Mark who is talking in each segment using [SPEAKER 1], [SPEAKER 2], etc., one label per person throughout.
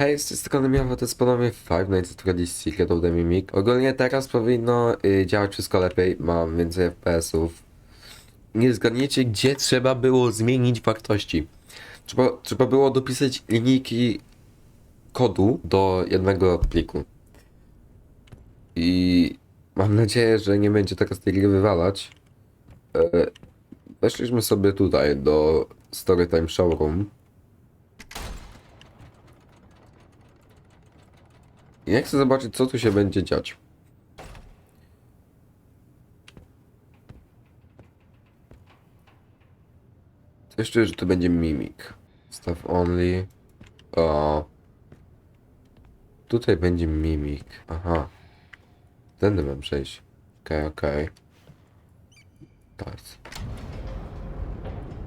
[SPEAKER 1] Hej, z tej strony Miawa, to jest ponownie Five Nights at Freddy's Secret of the Mimic. Ogólnie teraz powinno y, działać wszystko lepiej, mam więcej FPS-ów. Nie zgadniecie, gdzie trzeba było zmienić wartości. Trzeba, trzeba było dopisać linijki kodu do jednego pliku. I mam nadzieję, że nie będzie teraz tej gry wywalać. E, Weszliśmy sobie tutaj do Storytime Showroom. Ja chcę zobaczyć, co tu się będzie dziać. Coś czuję, że to będzie mimik. Stuff only. O. Tutaj będzie mimik. Aha. Tędy mam przejść. Okej, okej. Tak.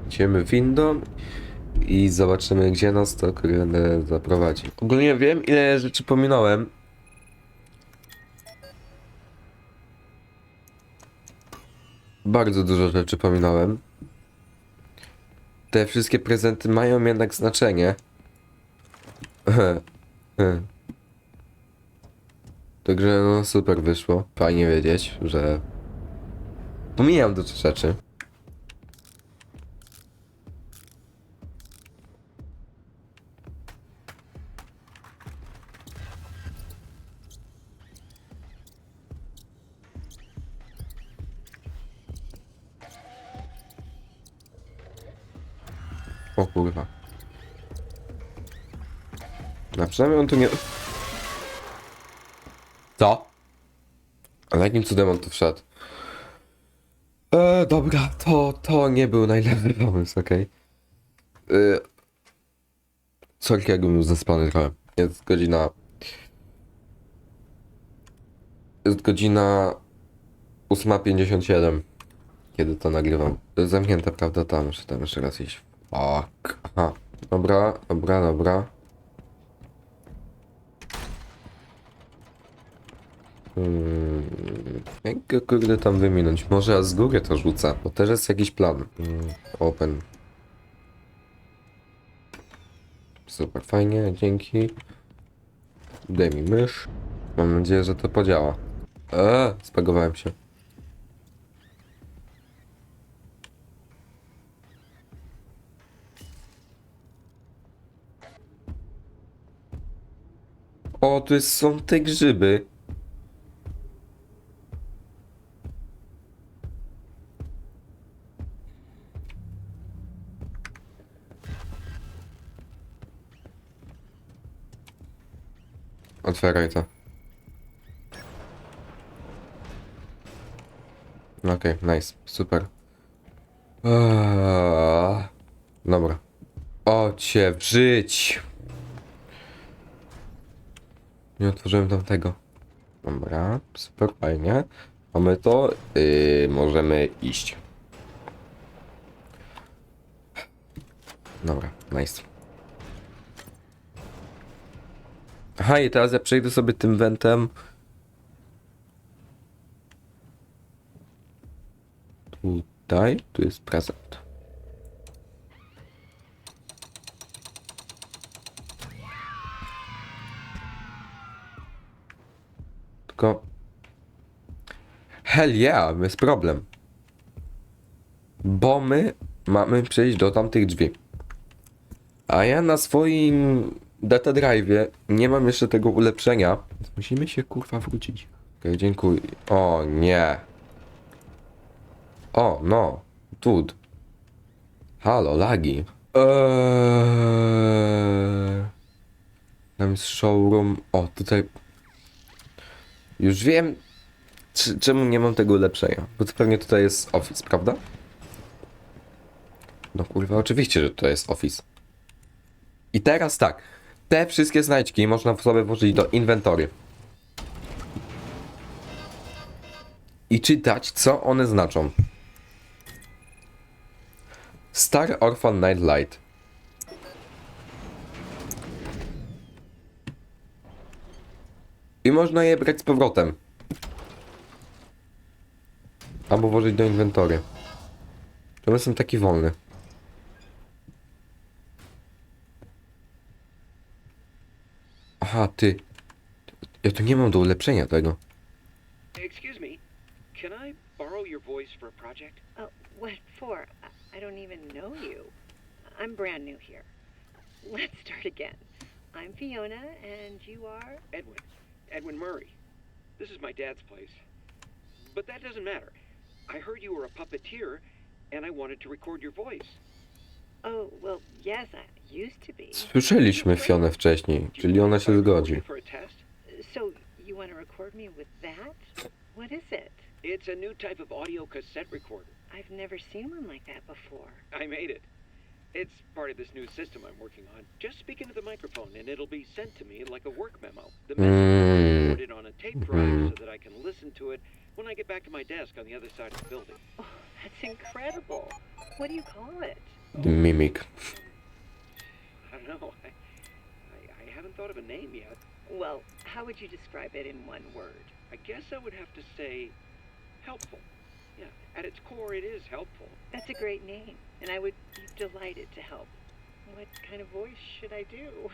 [SPEAKER 1] Idziemy windą i zobaczymy, gdzie nas to kurde zaprowadzi. Ogólnie wiem, ile rzeczy pominąłem. Bardzo dużo rzeczy pominąłem. Te wszystkie prezenty mają jednak znaczenie. Także no super wyszło. Fajnie wiedzieć, że pomijam dużo rzeczy. O kurwa. Na przynajmniej on tu nie... Co? Ale jakim cudem on tu wszedł? E, dobra, to, to nie był najlepszy pomysł, okej. Okay. Sorry, jakbym był zaspany trochę. Jest godzina... Jest godzina 8.57 Kiedy to nagrywam. Zamknięte, prawda? Tam, muszę tam jeszcze raz iść. Fuck. Aha. Dobra, dobra, dobra. Hmm. Jak go kurde tam wyminąć? Może z góry to rzucę, bo też jest jakiś plan. Hmm. Open. Super, fajnie, dzięki. Daj mi mysz. Mam nadzieję, że to podziała. Eee, spagowałem się. O, tu jest, są te grzyby. Otwieraj to. Okej, nice, super. Eee, dobra. O cię. Nie otworzyłem tamtego. Dobra, super fajnie. Mamy to. Yy, możemy iść. Dobra, nice. Aha, i teraz ja przejdę sobie tym wentem. Tutaj, tu jest prezent. Tylko... Hell yeah, jest problem. Bo my mamy przejść do tamtych drzwi. A ja na swoim data drive'ie nie mam jeszcze tego ulepszenia. Musimy się kurwa wrócić. Okej, dziękuję. O nie. O, no. Tud. Halo, lagi. Eee... Tam jest showroom. O, tutaj już wiem, czy, czemu nie mam tego ulepszenia. Bo to pewnie tutaj jest Office, prawda? No kurwa, oczywiście, że to jest Office. I teraz tak. Te wszystkie znajdźki można sobie włożyć do inwentory. I czytać, co one znaczą. Star Orphan Night Light. I można je brać z powrotem. Albo włożyć do inwentory. To jestem taki wolny. Aha, ty. Ja tu nie mam do ulepszenia tego.
[SPEAKER 2] Excuse me, can I borrow your voice for a project?
[SPEAKER 3] Oh, what for? I- I don't even know you. I'm brand new here. Let's start again. I'm Fiona, and you are?
[SPEAKER 2] Edwin. Edwin Murray. This is my dad's place. But that doesn't matter. I heard you were a puppeteer, and I wanted to record your voice.
[SPEAKER 3] Oh, well, yes, I used to be.
[SPEAKER 1] Słyszeliśmy Fionę wcześniej, czyli ona
[SPEAKER 2] mind if I
[SPEAKER 1] się
[SPEAKER 2] record
[SPEAKER 1] zgodzi.
[SPEAKER 2] For a test?
[SPEAKER 3] So, you want to record me with that? What is it?
[SPEAKER 2] It's a new type of audio cassette recorder.
[SPEAKER 3] I've never seen one like that before.
[SPEAKER 2] I made it. It's part of this new system I'm working on. Just speak into the microphone, and it'll be sent to me like a work memo. The message will be
[SPEAKER 1] Mm.
[SPEAKER 2] recorded on a tape drive so that I can listen to it when I get back to my desk on the other side of the building.
[SPEAKER 3] Oh, that's incredible. What do you call it?
[SPEAKER 1] Mimik.
[SPEAKER 2] I don't know. I, I, I haven't thought of a name yet.
[SPEAKER 3] Well, how would you describe it in one word?
[SPEAKER 2] I guess I would have to say helpful. Yeah, at its core, it is helpful.
[SPEAKER 3] That's a great name, and I would be delighted to help. What kind of voice should I do?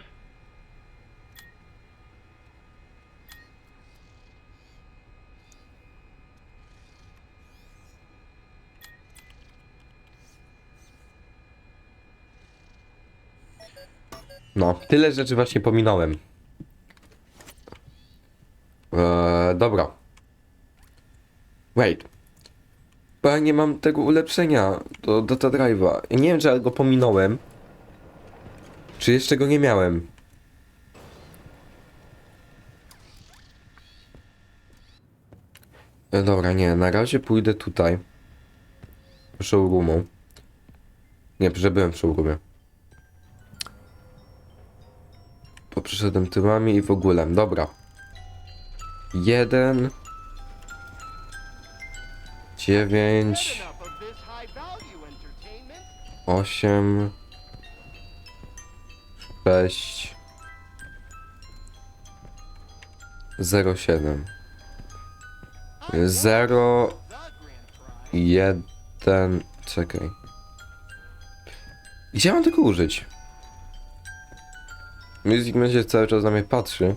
[SPEAKER 1] No, tyle rzeczy właśnie pominąłem. Eee, dobra. Wait. Bo ja nie mam tego ulepszenia do data drive'a. Nie wiem, czy ja go pominąłem. Czy jeszcze go nie miałem. E, dobra, nie, na razie pójdę tutaj. Showroomą. Nie, że byłem w showroomie. Bo przyszedłem tyłami i w ogóle. Dobra. Jeden. Dziewięć. Osiem. Sześć. Zero siedem. Zero. Jeden. Czekaj. Gdzie mam tego użyć? Music będzie cały czas na mnie patrzy.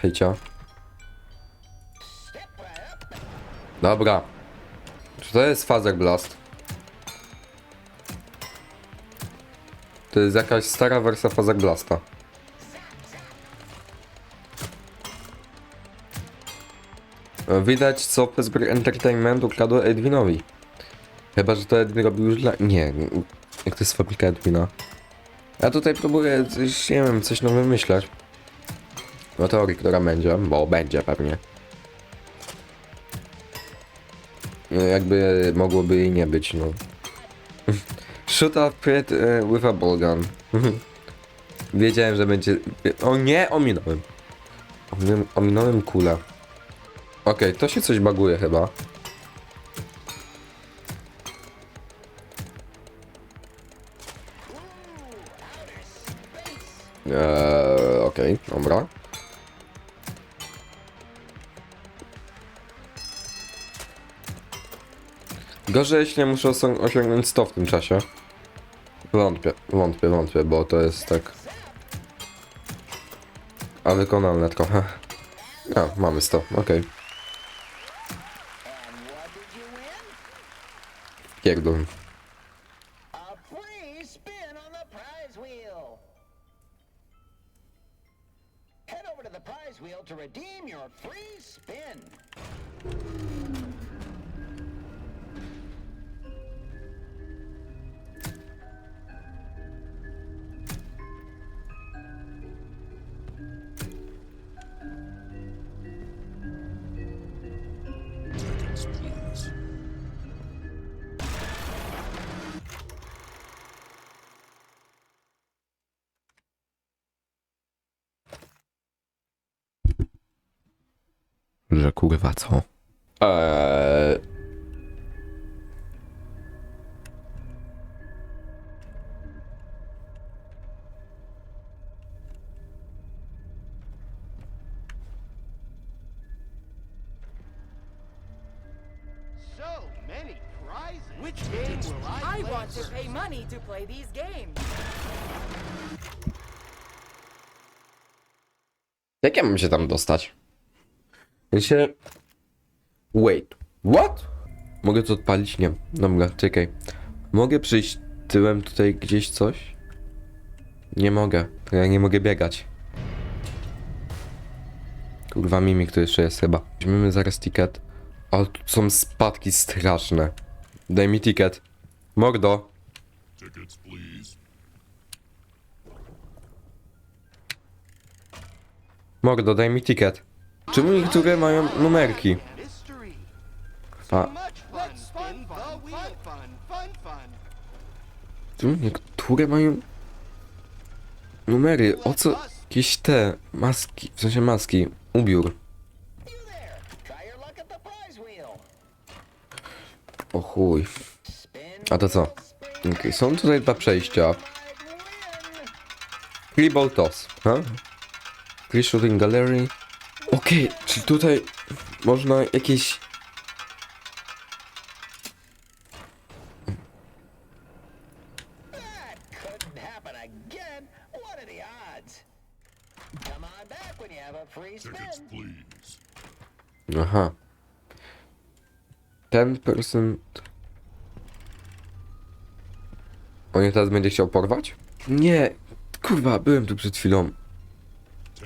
[SPEAKER 1] Hejcia. Dobra. Czy to jest Phaser Blast? To jest jakaś stara wersja Phaser Blasta. Widać co Pezberg Entertainment ukradł Edwinowi. Chyba, że to Edwin robił już dla... Nie, jak to jest fabryka Edwina. Ja tutaj próbuję coś, nie wiem, coś nowego wymyślać. O teorii, która będzie, bo będzie pewnie. No, Jakby mogłoby jej nie być, no. Shoot up it uh, with a ball gun. Wiedziałem, że będzie... O nie, ominąłem. Ominąłem, ominąłem kulę. Okej, to się coś baguje chyba. Eee, okej, dobra. Gorzej, jeśli nie muszę osią- osiągnąć 100 w tym czasie. Wątpię, wątpię, wątpię, bo to jest tak... A wykonalne trochę. A, mamy 100, okej.
[SPEAKER 4] Win?
[SPEAKER 1] Pierdol.
[SPEAKER 4] Head over to the prize to redeem your free spin.
[SPEAKER 5] To play these games.
[SPEAKER 1] Jak ja mam się tam dostać? Ja się... Wait, what? Mogę to odpalić? Nie. Dobra, czekaj. Mogę przyjść tyłem tutaj gdzieś coś? Nie mogę. Ja nie mogę biegać. Kurwa, mimik tu jeszcze jest chyba. Weźmiemy zaraz ticket. Ale tu są spadki straszne. Daj mi ticket. Mordo.
[SPEAKER 5] Tickets, please.
[SPEAKER 1] Mordo, daj mi ticket. Czemu niektóre mają numerki?
[SPEAKER 6] Mystery.
[SPEAKER 1] A,
[SPEAKER 6] Much fun. Spin the wheel. Fun, fun, fun.
[SPEAKER 1] czemu niektóre mają numery? O co? Jakieś te maski, w sensie maski. Ubiór. O chuj. A to co? są tutaj dwa przejścia.
[SPEAKER 4] win.
[SPEAKER 1] Freeball toss. Ha? Free shooting gallery. Okej, czy tutaj można jakieś...
[SPEAKER 4] The odds? Come on back when you have a free
[SPEAKER 5] Tickets,
[SPEAKER 4] spin.
[SPEAKER 5] please.
[SPEAKER 1] Aha. 10%... On mnie teraz będzie chciał porwać? Nie, kurwa, byłem tu przed chwilą.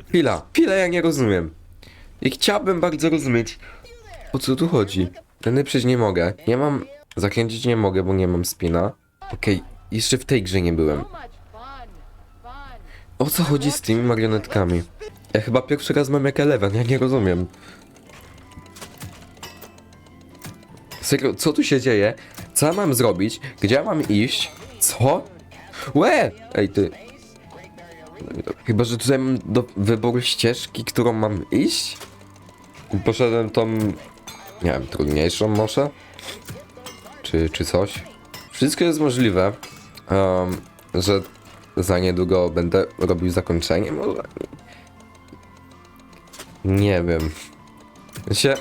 [SPEAKER 1] Chwila, chwila, ja nie rozumiem. I chciałbym bardzo rozumieć, o co tu chodzi. Tędy przejść nie mogę. Nie mam... Zakręcić nie mogę, bo nie mam spina. Okej, jeszcze w tej grze nie byłem. O co chodzi z tymi marionetkami? Ja chyba pierwszy raz mam jak Eleven, ja nie rozumiem. Serio, co tu się dzieje? Co ja mam zrobić? Gdzie ja mam iść? Co? Łe! Ej ty. Chyba, że tutaj mam do wyboru ścieżki, którą mam iść? Poszedłem tą... Nie wiem, trudniejszą może? Czy, czy coś? Wszystko jest możliwe. em, że za niedługo będę robił zakończenie, może? Nie wiem. Się...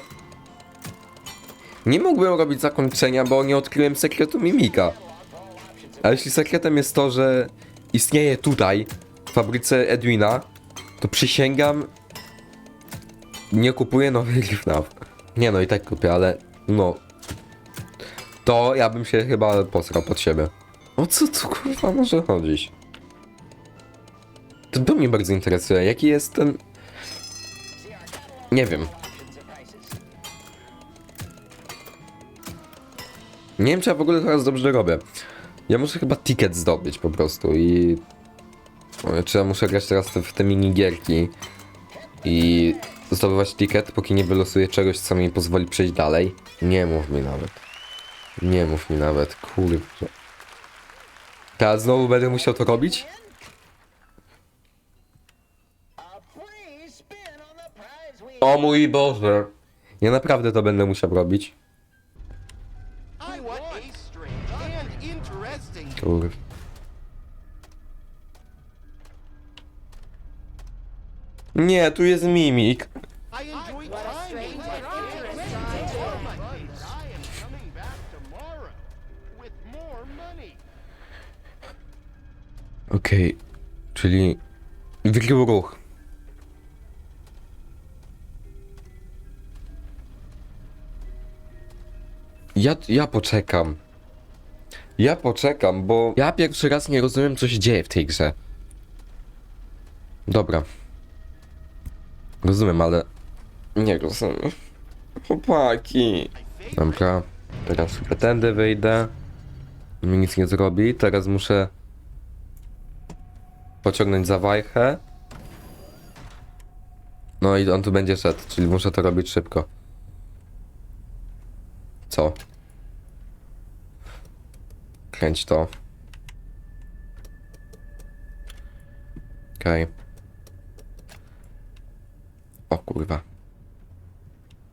[SPEAKER 1] Nie mógłbym robić zakończenia, bo nie odkryłem sekretu mimika. A jeśli sekretem jest to, że istnieje tutaj, fabryce Edwina, to przysięgam, nie kupuję nowych FNAF. Nie no, i tak kupię, ale no... To ja bym się chyba posrał pod siebie. O co tu kurwa może chodzić? To, to mnie bardzo interesuje. Jaki jest ten... Nie wiem. Nie wiem, czy ja w ogóle teraz dobrze robię. Ja muszę chyba ticket zdobyć po prostu i... Czy ja muszę grać teraz te, w te minigierki i zdobywać ticket, póki nie wylosuję czegoś, co mi pozwoli przejść dalej? Nie mów mi nawet. Nie mów mi nawet, kurwa. Teraz znowu będę musiał to robić? O mój Boże. Ja naprawdę to będę musiał robić. Kurwa.
[SPEAKER 6] Tomorrow with more money.
[SPEAKER 1] Okej, czyli wykrył ruch. Ja, ja poczekam. Ja poczekam, bo ja pierwszy raz nie rozumiem, co się dzieje w tej grze. Dobra. Rozumiem, ale nie rozumiem. Chłopaki. Dobra, teraz chyba tędy wyjdę. Mi nic nie zrobi. Teraz muszę pociągnąć za wajchę. No i on tu będzie szedł, czyli muszę to robić szybko. Co? Kręć to. Okej. O kurwa.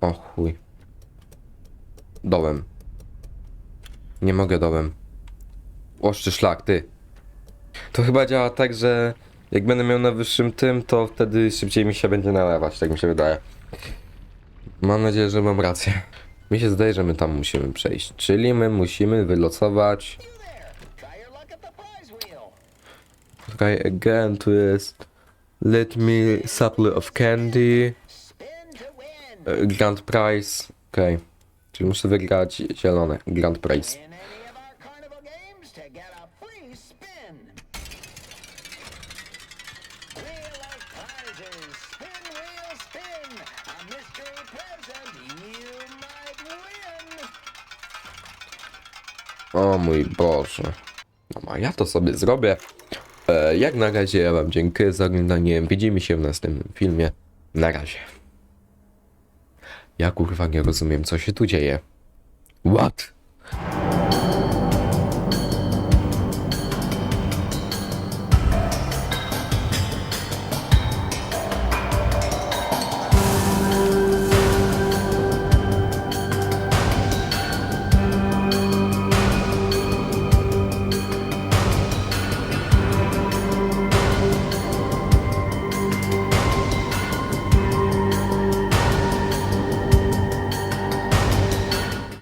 [SPEAKER 1] O chuj. Dołem. Nie mogę dołem. Oszczy szlak, ty. To chyba działa tak, że jak będę miał na wyższym tym, to wtedy szybciej mi się będzie nalewać, tak mi się wydaje. Mam nadzieję, że mam rację. Mi się zdaje, że my tam musimy przejść. Czyli my musimy
[SPEAKER 4] wheel.
[SPEAKER 1] Try again, tu jest Let me supply of candy. E, Grand prize. Okej. Czyli muszę wygrać zielone. Grand prize. O mój Boże. No a ja to sobie zrobię. Jak na razie ja wam dziękuję za oglądanie. Widzimy się w następnym filmie. Na razie. Ja kurwa nie rozumiem co się tu dzieje. What?